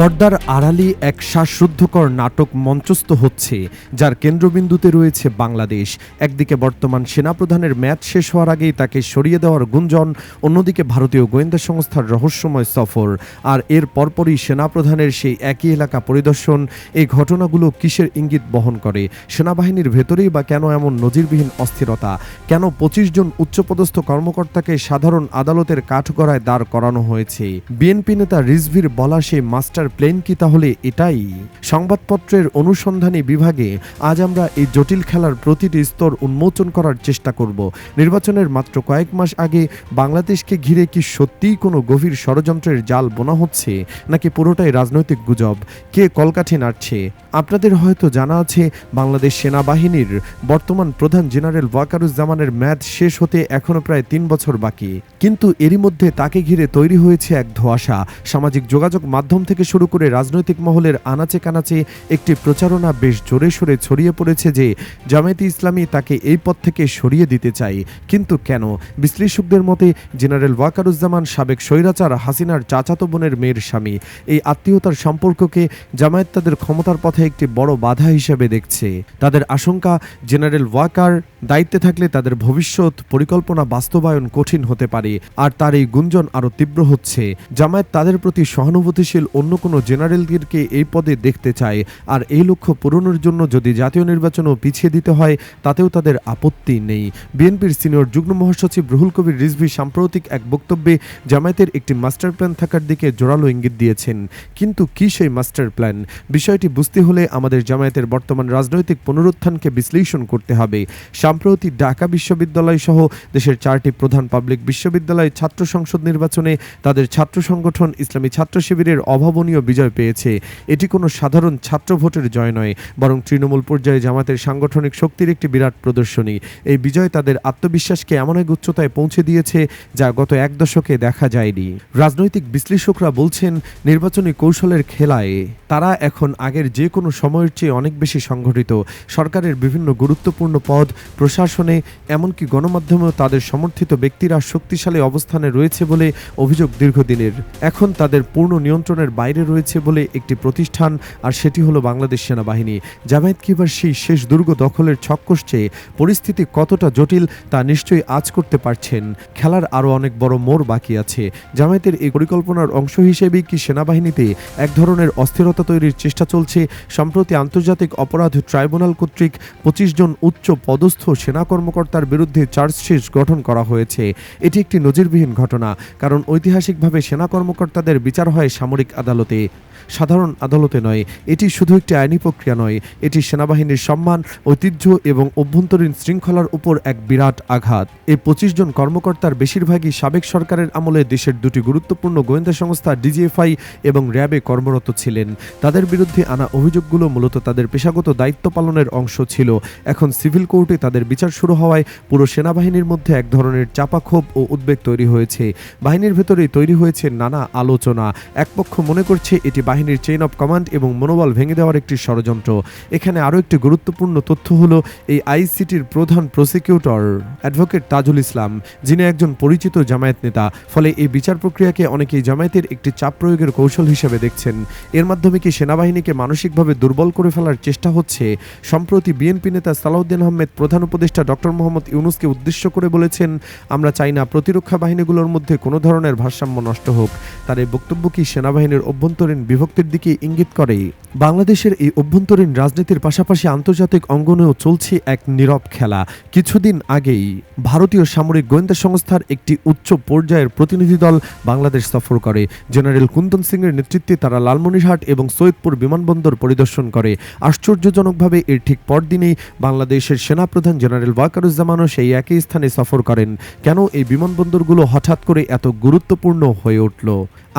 পর্দার আড়ালে এক শ্বাসরুদ্ধকর নাটক মঞ্চস্থ হচ্ছে, যার কেন্দ্রবিন্দুতে রয়েছে বাংলাদেশ। একদিকে বর্তমান সেনাপ্রধানের ম্যাচ শেষ হওয়ার আগেই তাকে সরিয়ে দেওয়ার গুঞ্জন, অন্যদিকে ভারতীয় গোয়েন্দা সংস্থার রহস্যময় সফর। আর এর পরপরই সেনাপ্রধানের সেই একই এলাকা পরিদর্শন, এই ঘটনাগুলো কিসের ইঙ্গিত বহন করে? সেনাবাহিনীর ভেতরেই বা কেন এমন নজিরবিহীন অস্থিরতা? কেন পঁচিশ জন উচ্চপদস্থ কর্মকর্তাকে সাধারণ আদালতের কাঠগড়ায় দাঁড় করানো হয়েছে? বিএনপি নেতা রিজভির বলা সেই মাস্টার প্লেন কি তাহলে এটাই? সংবাদপত্রের অনুসন্ধানী বিভাগে আজ আমরা এই জটিল খেলার প্রতিটি স্তর উন্মোচন করার চেষ্টা করব। নির্বাচনের মাত্র কয়েক মাস আগে বাংলাদেশকে ঘিরে কি সত্যিই কোনো গভীর ষড়যন্ত্রের জাল বোনা হচ্ছে, নাকি পুরোটাই রাজনৈতিক গুজব? কে কলকাঠি নাড়ছে? আপনাদের হয়তো জানা আছে, বাংলাদেশ সেনাবাহিনীর বর্তমান প্রধান জেনারেল ওয়াকারুজ্জামানের ম্যাচ শেষ হতে এখনও প্রায় তিন বছর বাকি। কিন্তু এরই মধ্যে তাকে ঘিরে তৈরি হয়েছে এক ধোঁয়াশা। সামাজিক যোগাযোগ মাধ্যম থেকে শুরু করে রাজনৈতিক মহলের আনাচে কানাচে একটি প্রচারণা বেশ জোরে সোরে ছড়িয়ে পড়েছে যে জামায়াতে ইসলামী তাকে এই পথ থেকে সরিয়ে দিতে চায়। কিন্তু কেন? বিশ্লেষকদের মতে জেনারেল ওয়াকারুজ্জামান, সাবেক স্বৈরাচার হাসিনার চাচাতো বোনের মেয়ের স্বামী। এই আত্মীয়তার সম্পর্ককে জামায়াত তাদের ক্ষমতার পথে একটি বড় বাধা হিসেবে দেখছে। তাদের আশঙ্কা, জেনারেল ওয়াকার দায়িত্বে থাকলে তাদের ভবিষ্যৎ পরিকল্পনা বাস্তবায়ন কঠিন হতে পারে, আর তার এই গুঞ্জন আরও তীব্র হচ্ছে। জামায়াত তাদের প্রতি সহানুভূতিশীল অন্য কোনো জেনারেলদেরকে এই পদে দেখতে চায়। আর এই লক্ষ্য পূরণের জন্য যদি জাতীয় নির্বাচনও পিছিয়ে দিতে হয়, তাতেও তাদের আপত্তি নেই। বিএনপির সিনিয়র যুগ্ম মহাসচিব রুহুল কবির রিজভি সাম্প্রতিক এক বক্তব্যে জামায়াতের একটি মাস্টার প্ল্যান থাকার দিকে জোরালো ইঙ্গিত দিয়েছেন। কিন্তু কি সেই মাস্টার প্ল্যান? বিষয়টি বুঝতে হলে আমাদের জামায়াতের বর্তমান রাজনৈতিক পুনরুত্থানকে বিশ্লেষণ করতে হবে। সাম্প্রতিক ঢাকা বিশ্ববিদ্যালয় সহ দেশের চারটি প্রধান পাবলিক বিশ্ববিদ্যালয় ছাত্র সংসদ নির্বাচনে তাদের ছাত্র সংগঠন ইসলামী ছাত্র শিবিরের অভাবনীয় বিজয় পেয়েছে। এটি কোনো সাধারণ ছাত্র ভোটের জয় নয়, বরং তৃণমূল পর্যায়ে জামাতের সাংগঠনিক শক্তির একটি বিরাট প্রদর্শনী। এই বিজয় তাদের আত্মবিশ্বাসকে এমন এক উচ্চতায় পৌঁছে দিয়েছে যা গত এক দশকে দেখা যায়নি। রাজনৈতিক বিশ্লেষকরা বলছেন, নির্বাচনী কৌশলের খেলায় তারা এখন আগের যে কোনো সময়ের চেয়ে অনেক বেশি সংগঠিত। সরকারের বিভিন্ন গুরুত্বপূর্ণ পদ, প্রশাসনে, এমনকি গণমাধ্যমেও তাদের সমর্থিত ব্যক্তিরা শক্তিশালী অবস্থানে রয়েছে বলে অভিযোগ দীর্ঘদিনের। এখন তাদের পূর্ণ নিয়ন্ত্রণের বাইরে রয়েছে বলে একটি প্রতিষ্ঠান, আর সেটি হলো বাংলাদেশ সেনাবাহিনী। জামায়াত কিবার সেই শেষ দুর্গ দখলের ছক কষছে, পরিস্থিতি কতটা জটিল তা নিশ্চয়ই আজ করতে পারছেন। খেলার আরও অনেক বড় মোড় বাকি আছে। জামায়াতের এই পরিকল্পনার অংশ হিসেবেই কি সেনাবাহিনীতে এক ধরনের অস্থিরতা তৈরির চেষ্টা চলছে? সম্প্রতি আন্তর্জাতিক অপরাধ ট্রাইব্যুনাল কর্তৃক পঁচিশ জন উচ্চ পদস্থ সেনা কর্মকর্তার বিরুদ্ধে চার্জশিট গঠন করা হয়েছে। এটি একটি নজিরবিহীন ঘটনা, কারণ ঐতিহাসিকভাবে সেনা কর্মকর্তাদের বিচার হয় সামরিক আদালতে সাধারণ আদালতে নয়, এটি শুধু একটি আইনি প্রক্রিয়া নয়, এটি সেনাবাহিনীর সম্মান, ঐতিহ্য এবং অভ্যন্তরীণ শৃঙ্খলার উপর এক বিরাট আঘাত। এই পঁচিশ জন কর্মকর্তার বেশিরভাগই সাবেক সরকারের আমলে দেশের দুটি গুরুত্বপূর্ণ গোয়েন্দা সংস্থা ডিজিএফআই এবং র্যাবে কর্মরত ছিলেন। তাদের বিরুদ্ধে আনা অভিযোগগুলো মূলত তাদের পেশাগত দায়িত্ব পালনের অংশ ছিল। এখন সিভিল কোর্টে তাদের বিচার শুরু হওয়ায় পুরো সেনাবাহিনীর মধ্যে এক ধরনের চাপাক্ষোভ ও উদ্বেগ তৈরি হয়েছে। বাহিনীর ভেতরেই তৈরি হয়েছে নানা আলোচনা। একপক্ষ মনে করছে এটি বাহিনীর চেইন অফ কমান্ড এবং মনোবল ভেঙে দেওয়ার একটি ষড়যন্ত্র। এখানে আরও একটি গুরুত্বপূর্ণ তথ্য হল এই আইসিটির প্রধান প্রসিকিউটর অ্যাডভোকেট তাজুল ইসলাম, যিনি একজন পরিচিত জামায়াত নেতা। ফলে এই বিচার প্রক্রিয়াকে অনেকেই জামায়াতের একটি চাপ প্রয়োগের কৌশল হিসেবে দেখছেন। এর মাধ্যমে কি সেনাবাহিনীকে মানসিকভাবে দুর্বল করে ফেলার চেষ্টা হচ্ছে? সম্প্রতি বিএনপি নেতা সালাউদ্দিন আহমেদ প্রধান উপদেষ্টা ডক্টর মোহাম্মদ ইউনুসকে উদ্দেশ্য করে বলেছেন, আমরা চাই না প্রতিরক্ষা বাহিনীগুলোর মধ্যে কোনো ধরনের ভারসাম্য নষ্ট হোক। তার এই বক্তব্য কি সেনাবাহিনীর অভ্যন্তরীণ বিভক্তির দিকে ইঙ্গিত করে। বাংলাদেশের এই অভ্যন্তরীণ রাজনীতির পাশাপাশি আন্তর্জাতিক অঙ্গনেও চলছে এক নীরব খেলা। কিছুদিন আগেই ভারতীয় সামরিক গোয়েন্দা সংস্থার একটি উচ্চ পর্যায়ের প্রতিনিধি দল বাংলাদেশ সফর করে। জেনারেল কুন্দন সিং এর নেতৃত্বে তারা লালমনিরহাট এবং সৈয়দপুর বিমানবন্দর পরিদর্শন করে। আশ্চর্যজনকভাবে এর ঠিক পরদিনেই বাংলাদেশের সেনাপ্রধান জেনারেল ওয়াকারুজ্জামানও সেই একই স্থানে সফর করেন। কেন এই বিমানবন্দরগুলো হঠাৎ করে এত গুরুত্বপূর্ণ হয়ে উঠল?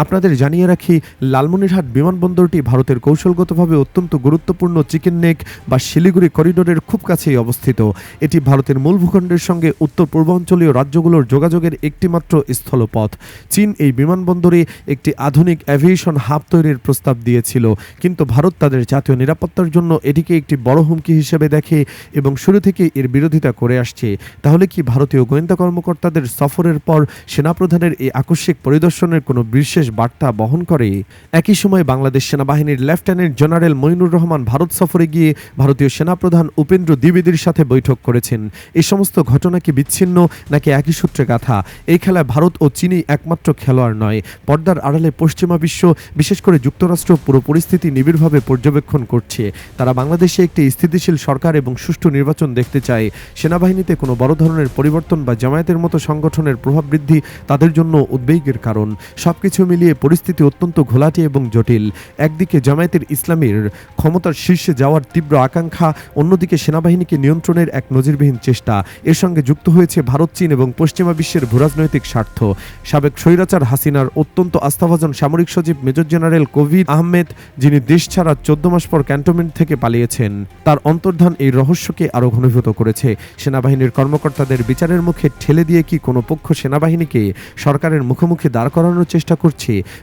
আপনাদের জানিয়ে রাখি, লালমনিরহাট বিমানবন্দরটি ভারতের কৌশলগতভাবে অত্যন্ত গুরুত্বপূর্ণ চিকেন নেক বা শিলিগুড়ি করিডোরের খুব কাছেই অবস্থিত। এটি ভারতের মূল ভূখণ্ডের সঙ্গে উত্তর পূর্বাঞ্চলীয় রাজ্যগুলোর যোগাযোগের একটিমাত্র স্থলপথ। চীন এই বিমানবন্দরে একটি আধুনিক অ্যাভিয়েশন হাব তৈরির প্রস্তাব দিয়েছিল, কিন্তু ভারত তাদের জাতীয় নিরাপত্তার জন্য এটিকে একটি বড় হুমকি হিসেবে দেখে এবং শুরু থেকে এর বিরোধিতা করে আসছে। তাহলে কি ভারতীয় গোয়েন্দা কর্মকর্তাদের সফরের পর সেনাপ্রধানের এই আকস্মিক পরিদর্শনের কোনো বিশেষ বার্তা বহন করে। একই সময় বাংলাদেশ সেনাবাহিনীর লেফটেন্যান্ট জেনারেল মইনুর রহমান ভারত সফরে গিয়ে ভারতীয় সেনাপ্রধান উপেন্দ্র দ্বিবেদীর সাথে বৈঠক করেছেন। এই সমস্ত ঘটনা কি বিচ্ছিন্ন নাকি একই সূত্রে গাথা? এই খেলায় ভারত ও চীনই একমাত্র খেলোয়াড় নয়। পর্দার আড়ালে পশ্চিমা বিশ্ব, বিশেষ করে যুক্তরাষ্ট্র, পুরো পরিস্থিতি নিবিড়ভাবে পর্যবেক্ষণ করছে। তারা বাংলাদেশে একটি স্থিতিশীল সরকার এবং সুষ্ঠু নির্বাচন দেখতে চায়। সেনাবাহিনীতে কোনো বড় ধরনের পরিবর্তন বা জামায়াতের মতো সংগঠনের প্রভাব বৃদ্ধি তাদের জন্য উদ্বেগের কারণ। সবকিছু মিলিয়ে পরিস্থিতি অত্যন্ত ঘোলাটে এবং জটিল। একদিকে জামায়াতের ইসলামের ক্ষমতার শীর্ষে যাওয়ার তীব্র আকাঙ্ক্ষা, অন্যদিকে সেনাবাহিনীকে নিয়ন্ত্রণের এক নজিরবিহীন চেষ্টা। এর সঙ্গে যুক্ত হয়েছে ভারত, চীন এবং পশ্চিমা বিশ্বের ভূরাজনৈতিক স্বার্থ। সাবেক স্বৈরাচার হাসিনার অত্যন্ত আস্থাভাজন সামরিক সচিব মেজর জেনারেল কোভিড আহমেদ, যিনি দেশ ছাড়া চোদ্দ মাস পর ক্যান্টনমেন্ট থেকে পালিয়েছেন, তার অন্তর্ধান এই রহস্যকে আরও ঘনীভূত করেছে। সেনাবাহিনীর কর্মকর্তাদের বিচারের মুখে ঠেলে দিয়ে কি কোনো পক্ষ সেনাবাহিনীকে সরকারের মুখোমুখি দাঁড় করানোর চেষ্টা করছে?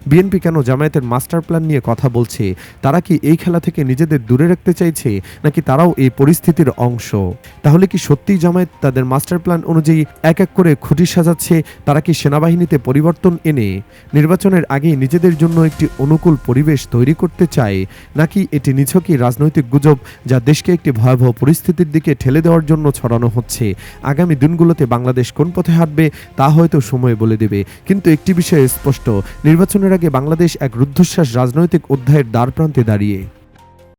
বিএনপি কেন জামায়াতের মাস্টার প্ল্যান নিয়ে কথা বলছে? তারা কি এই খেলা থেকে নিজেদের দূরে রাখতে চাইছে? নাকি তারাও এই পরিস্থিতির অংশ? তাহলে কি সত্যিই জামায়াত তাদের মাস্টার প্ল্যান অনুযায়ী এক এক করে খুঁটি সাজাচ্ছে? তারা কি সেনাবাহিনীতে পরিবর্তন এনে নির্বাচনের আগে নিজেদের জন্য একটি অনুকূল পরিবেশ তৈরি করতে চায়? নাকি এটি নিছকই রাজনৈতিক গুজব যা দেশকে একটি ভয়াবহ পরিস্থিতির দিকে ঠেলে দেওয়ার জন্য ছড়ানো হচ্ছে? আগামী দিনগুলোতে বাংলাদেশ কোন পথে হাঁটবে তা হয়তো সময় বলে দেবে। কিন্তু একটি বিষয় স্পষ্ট নির্বাচনের আগে বাংলাদেশ এক রুদ্ধশ্বাস রাজনৈতিক অধ্যায়ের দ্বার প্রান্তে দাঁড়িয়ে।